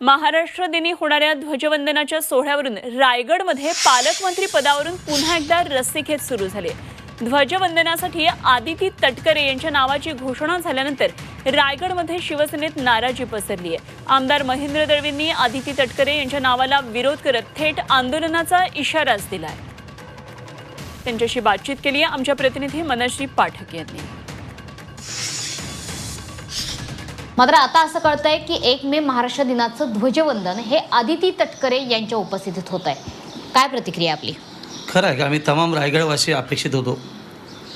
महाराष्ट्र दिनी होणाऱ्या ध्वजवंदनाच्या सोहळ्यावरून रायगडमध्ये पालकमंत्री पदावरून पुन्हा एकदा रस्सीखेच सुरू झाली. ध्वजवंदनासाठी आदिती तटकरे यांच्या नावाची घोषणा झाल्यानंतर रायगडमध्ये शिवसेनेत नाराजी पसरली आहे. आमदार महेंद्र दळवींनी आदिती तटकरे यांच्या नावाला विरोध करत थेट आंदोलनाचा इशाराच दिलाय. त्यांच्याशी बातचीत केली आहे आमच्या प्रतिनिधी मनश्री पाठक यांनी. मात्र आता असं कळतंय की एक मे महाराष्ट्र दिनाचं ध्वजवंदन हे आदिती तटकरे यांच्या उपस्थितीत होत आहे काय प्रतिक्रिया आपली? खरं आहे का आम्ही तमाम रायगडवासी अपेक्षित होतो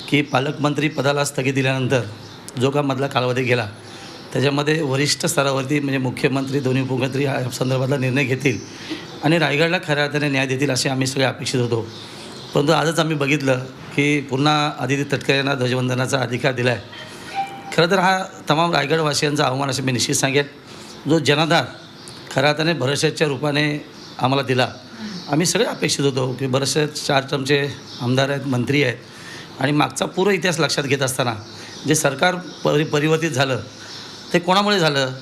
की पालकमंत्री पदाला स्थगित दिल्यानंतर जो का मधला कालावधी गेला त्याच्यामध्ये वरिष्ठ स्तरावरती म्हणजे मुख्यमंत्री दोन्ही उपमुख्यमंत्री या संदर्भातला निर्णय घेतील आणि रायगडला खऱ्या अर्थाने न्याय देतील असे आम्ही सगळे अपेक्षित होतो. परंतु आजच आम्ही बघितलं की पुन्हा आदिती तटकरे यांना ध्वजवंदनाचा अधिकार दिला आहे खरं तर हा तमाम रायगडवासियांचा आव्हान असं मी निश्चित सांगेन. जो जनाधार खऱ्या अर्थाने भरवशाच्या रूपाने आम्हाला दिला आम्ही सगळे अपेक्षित होतो की बरेचसे चार टर्मचे आमदार आहेत मंत्री आहेत. आणि मागचा पूर्ण इतिहास लक्षात घेत असताना जे सरकार परि परिवर्तित झालं ते कोणामुळे झालं?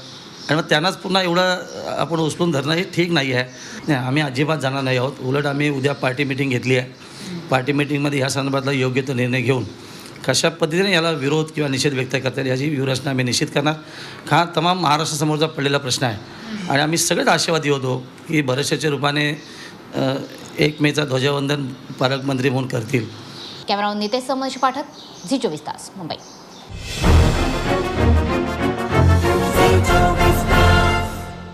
आणि मग त्यांनाच पुन्हा एवढं आपण उचलून धरणं हे ठीक नाही आहे. नाही आम्ही अजिबात जाणार नाही आहोत. उलट आम्ही उद्या पार्टी मिटिंग घेतली आहे. पार्टी मिटिंगमध्ये ह्या संदर्भातला योग्य तो निर्णय घेऊन कशा पद्धतीने याला विरोध किंवा निषेध व्यक्त करता येईल याची व्यूहरचना आम्ही निश्चित करणार. हा तमाम महाराष्ट्रासमोरचा पडलेला प्रश्न आहे. आणि आम्ही सगळेच आशावादी होतो की भरोशाच्या रूपाने एक मेचा ध्वजवंदन पालकमंत्री म्हणून करतील. कॅमेरामन नितेश समज पाठक झी चोवीस तास मुंबई.